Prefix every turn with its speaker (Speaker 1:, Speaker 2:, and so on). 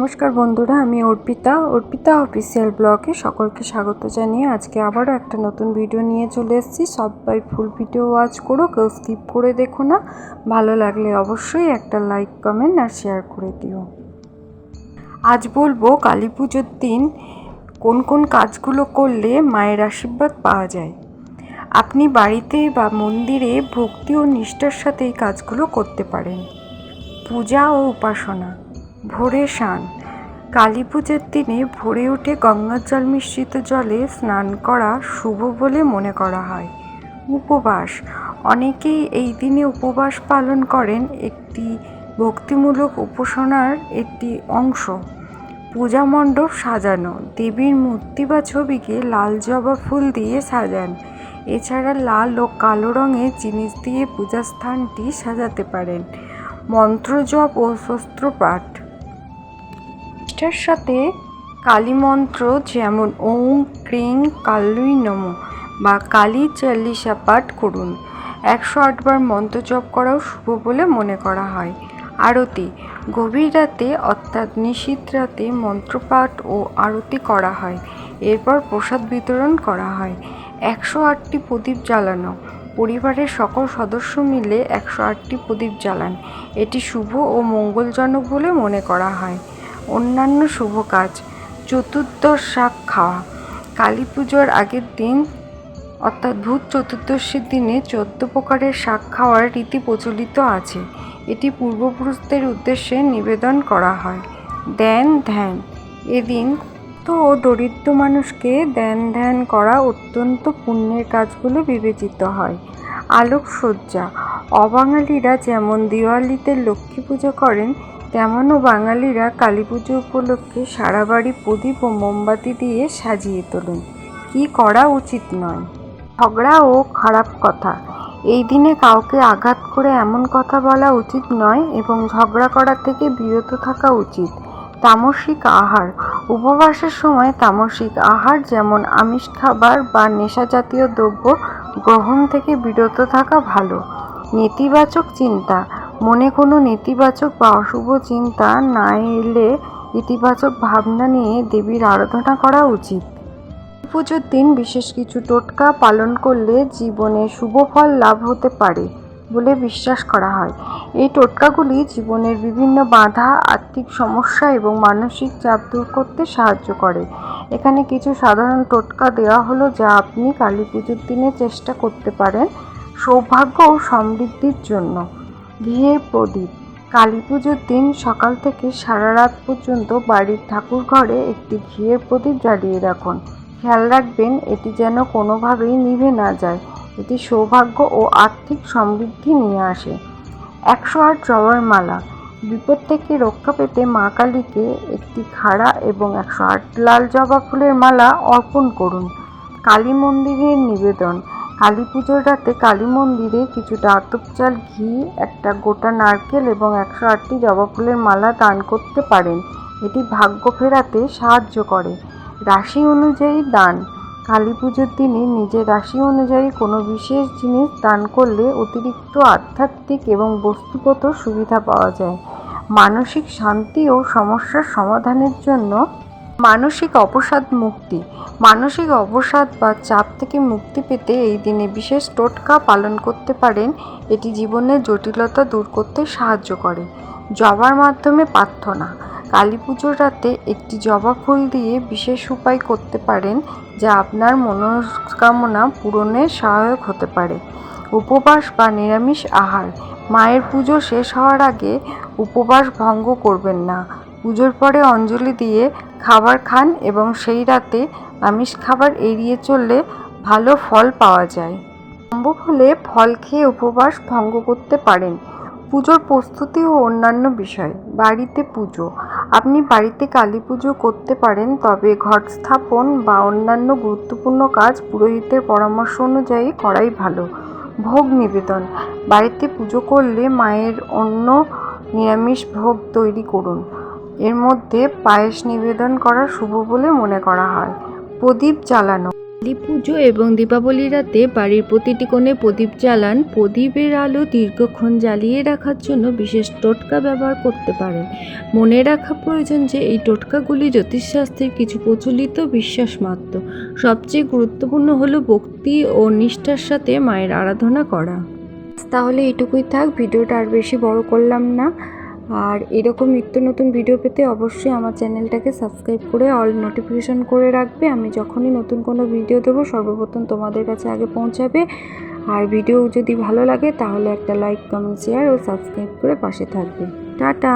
Speaker 1: নমস্কার বন্ধুরা, আমি অর্পিতা। অর্পিতা অফিসিয়াল ব্লগে সকলকে স্বাগত জানিয়ে আজকে আবারও একটা নতুন ভিডিও নিয়ে চলে এসেছি। সবাই ফুল ভিডিও ওয়াচ করো, কেউ স্কিপ করে দেখো না। ভালো লাগলে অবশ্যই একটা লাইক কমেন্ট আর শেয়ার করে দিও। আজ বলব কালী পুজোর দিন কোন কোন কাজগুলো করলে মায়ের আশীর্বাদ পাওয়া যায়। আপনি বাড়িতে বা মন্দিরে ভক্তি ও নিষ্ঠার সাথে এই কাজগুলো করতে পারেন। পূজা ও উপাসনা। ভোরে স্নান। কালী পুজোর দিনে ভোরে উঠে গঙ্গার জল মিশ্রিত জলে স্নান করা শুভ বলে মনে করা হয়। উপবাস। অনেকেই এই দিনে উপবাস পালন করেন একটি ভক্তিমূলক উপাসনার একটি অংশ। পূজা মণ্ডপ সাজানো। দেবীর মূর্তি বা ছবিকে লাল জবা ফুল দিয়ে সাজান। এছাড়া লাল ও কালো রঙের জিনিস দিয়ে পূজা স্থানটি সাজাতে পারেন। মন্ত্র জপ ও শস্ত্রপাঠ। নিষ্ঠার সাথে কালী মন্ত্র যেমন ওম ক্রিং কালুই নম বা কালী চল্লিশা পাঠ করুন। একশো আটবার মন্ত্র জপ করাও শুভ বলে মনে করা হয়। আরতি, গভীর রাতে অর্থাৎ নিশীত রাতে মন্ত্রপাঠ ও আরতি করা হয়। এরপর প্রসাদ বিতরণ করা হয়। একশো আটটি প্রদীপ জ্বালানো। পরিবারের সকল সদস্য মিলে একশো আটটি প্রদীপ জ্বালান। এটি শুভ ও মঙ্গলজনক বলে মনে করা হয়। অন্যান্য শুভ কাজ। চতুর্দশ শাক খাওয়া। কালী পুজোর আগের দিন, অর্থাৎ ভূত চতুর্দশীর দিনে চোদ্দ প্রকারের শাক খাওয়ার রীতি প্রচলিত আছে। এটি পূর্বপুরুষদের উদ্দেশ্যে নিবেদন করা হয়। দেন ধ্যান। এদিন তো ও দরিদ্র মানুষকে দেন ধ্যান করা অত্যন্ত পুণ্যের কাজ বলে বিবেচিত হয়। আলোকসজ্জা। অবাঙালিরা যেমন দিওয়ালিতে লক্ষ্মী পুজো করেন তেমনও বাঙালিরা কালী পুজো উপলক্ষে সারা বাড়ি প্রদীপ ও মোমবাতি দিয়ে সাজিয়ে তোলেন। কি করা উচিত নয়। ঝগড়া ও খারাপ কথা। এই দিনে কাউকে আঘাত করে এমন কথা বলা উচিত নয় এবং ঝগড়া করা থেকে বিরত থাকা উচিত। তামসিক আহার। উপবাসের সময় তামসিক আহার যেমন আমিষ খাবার বা নেশা জাতীয় দ্রব্য গ্রহণ থেকে বিরত থাকা ভালো। নেতিবাচক চিন্তা। মনে কোনো নেতিবাচক বা অশুভ চিন্তা না এলে ইতিবাচক ভাবনা নিয়ে দেবীর আরাধনা করা উচিত। পুজোর দিন বিশেষ কিছু টোটকা পালন করলে জীবনে শুভ ফল লাভ হতে পারে বলে বিশ্বাস করা হয়। এই টোটকাগুলি জীবনের বিভিন্ন বাধা, আর্থিক সমস্যা এবং মানসিক চাপ দূর করতে সাহায্য করে। এখানে কিছু সাধারণ টোটকা দেওয়া হলো যা আপনি কালী পুজোর দিনে চেষ্টা করতে পারেন সৌভাগ্য ও সমৃদ্ধির জন্য। ঘিয়ের প্রদীপ। কালী পুজোর দিন সকাল থেকে সারা রাত পর্যন্ত বাড়ির ঠাকুর ঘরে একটি ঘিয়ের প্রদীপ জ্বালিয়ে রাখুন। খেয়াল রাখবেন, এটি যেন কোনোভাবেই নিভে না যায়। এটি সৌভাগ্য ও আর্থিক সমৃদ্ধি নিয়ে আসে। একশো আট জবার মালা। বিপদ থেকে রক্ষা পেতে মা কালীকে একটি খাড়া এবং একশো আট লাল জবা ফুলের মালা অর্পণ করুন। কালী মন্দিরের নিবেদন। কালী পুজোর রাতে কালী মন্দিরে কিছুটা আতপ চাল, ঘি, একটা গোটা নারকেল এবং একশো আটটি জবা ফুলের মালা দান করতে পারেন। এটি ভাগ্য ফেরাতে সাহায্য করে। রাশি অনুযায়ী দান। কালী পুজোর দিনে নিজের রাশি অনুযায়ী কোনো বিশেষ জিনিস দান করলে অতিরিক্ত আধ্যাত্মিক এবং বস্তুগত সুবিধা পাওয়া যায়। মানসিক শান্তি ও সমস্যার সমাধানের জন্য মানসিক অবসাদ মুক্তি। মানসিক অবসাদ বা চাপ থেকে মুক্তি পেতে এই দিনে বিশেষ টোটকা পালন করতে পারেন। এটি জীবনের জটিলতা দূর করতে সাহায্য করে। জবার মাধ্যমে প্রার্থনা। কালী পুজোর রাতে একটি জবা ফুল দিয়ে বিশেষ উপায় করতে পারেন, যা আপনার মনস্কামনা পূরণে সহায়ক হতে পারে। উপবাস বা নিরামিষ আহার। মায়ের পুজো শেষ হওয়ার আগে উপবাস ভঙ্গ করবেন না। পুজোর পরে অঞ্জলি দিয়ে খাবার খান এবং সেই রাতে আমিষ খাবার এড়িয়ে চললে ভালো ফল পাওয়া যায়। সম্ভব হলে ফল খেয়ে উপবাস ভঙ্গ করতে পারেন। পুজোর প্রস্তুতি ও অন্যান্য বিষয়। বাড়িতে পুজো। আপনি বাড়িতে কালী পুজো করতে পারেন, তবে ঘট স্থাপন বা অন্যান্য গুরুত্বপূর্ণ কাজ পুরোহিতের পরামর্শ অনুযায়ী করাই ভালো। ভোগ নিবেদন। বাড়িতে পুজো করলে মায়ের অন্য নিরামিষ ভোগ তৈরি করুন। এর মধ্যে পায়েস নিবেদন করা শুভ বলে মনে করা হয়। প্রদীপ জ্বালানো। কালী পুজো এবং দীপাবলি রাতে বাড়ির প্রতিটি কোণে প্রদীপ জ্বালান। প্রদীপের আলো দীর্ঘক্ষণ জ্বালিয়ে রাখার জন্য বিশেষ টোটকা ব্যবহার করতে পারেন। মনে রাখা প্রয়োজন যে এই টোটকাগুলি জ্যোতিষশাস্ত্রের কিছু প্রচলিত বিশ্বাস মাত্র সবচেয়ে গুরুত্বপূর্ণ হলো ভক্তি ও নিষ্ঠার সাথে মায়ের আরাধনা করা। তাহলে এটুকুই থাক, ভিডিওটা আর বেশি বড় করলাম না। আর এরকম নিত্য নতুন ভিডিও পেতে অবশ্যই আমার চ্যানেলটাকে সাবস্ক্রাইব করে অল নোটিফিকেশান করে রাখবে। আমি যখনই নতুন কোনো ভিডিও দেবো, সর্বপ্রথম তোমাদের কাছে আগে পৌঁছাবে। আর ভিডিও যদি ভালো লাগে, তাহলে একটা লাইক কমেন্ট শেয়ার ও সাবস্ক্রাইব করে পাশে থাকবে। টাটা!